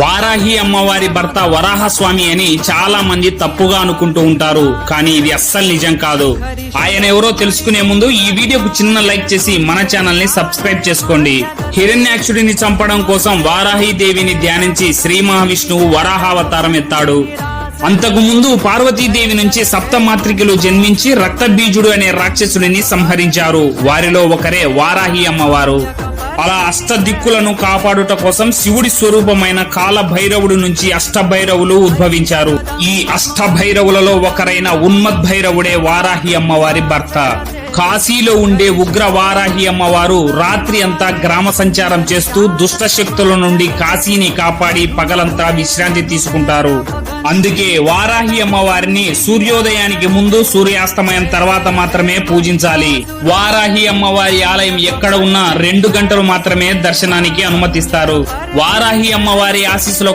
వారాహి అమ్మవారి భర్త వరాహస్వామి అని చాలా మంది తప్పుగా అనుకుంటూ ఉంటారు. కానీ ఇది అస్సలు నిజం కాదు. ఆయన ఎవరో తెలుసుకునే ముందు ఈ వీడియోకు చిన్న లైక్ చేసి మన ఛానల్ని సబ్స్క్రైబ్ చేసుకోండి. హిరణ్యాక్షుడిని చంపడం కోసం వారాహి దేవిని ధ్యానించి శ్రీ మహావిష్ణువు వరాహావతారం ఎత్తాడు. అంతకు ముందు పార్వతీదేవి నుంచి సప్తమాత్రికలు జన్మించి రక్తబీజుడు అనే రాక్షసుడిని సంహరించారు. వారిలో ఒకరే వారాహి అమ్మవారు. అలా అష్ట దిక్కులను కాపాడుట కోసం శివుడి స్వరూపమైన కాల భైరవుడు నుంచి అష్టభైరవులు ఉద్భవించారు. ఈ అష్టభైరవులలో ఒకరైన ఉన్మద్భైరవుడే వారాహి అమ్మవారి భర్త. కాశీలో ఉండే ఉగ్ర వారాహి అమ్మవారు రాత్రి అంతా గ్రామ సంచారం చేస్తూ దుష్ట శక్తుల నుండి కాశీని కాపాడి పగలంతా విశ్రాంతి తీసుకుంటారు. అందుకే వారాహి అమ్మవారిని సూర్యోదయానికి ముందు సూర్యాస్తమయం తర్వాత మాత్రమే పూజించాలి. వారాహి అమ్మవారి ఆలయం ఎక్కడ ఉన్నా రెండు గంటలు మాత్రమే దర్శనానికి అనుమతిస్తారు. వారాహి అమ్మవారి ఆశీస్సుల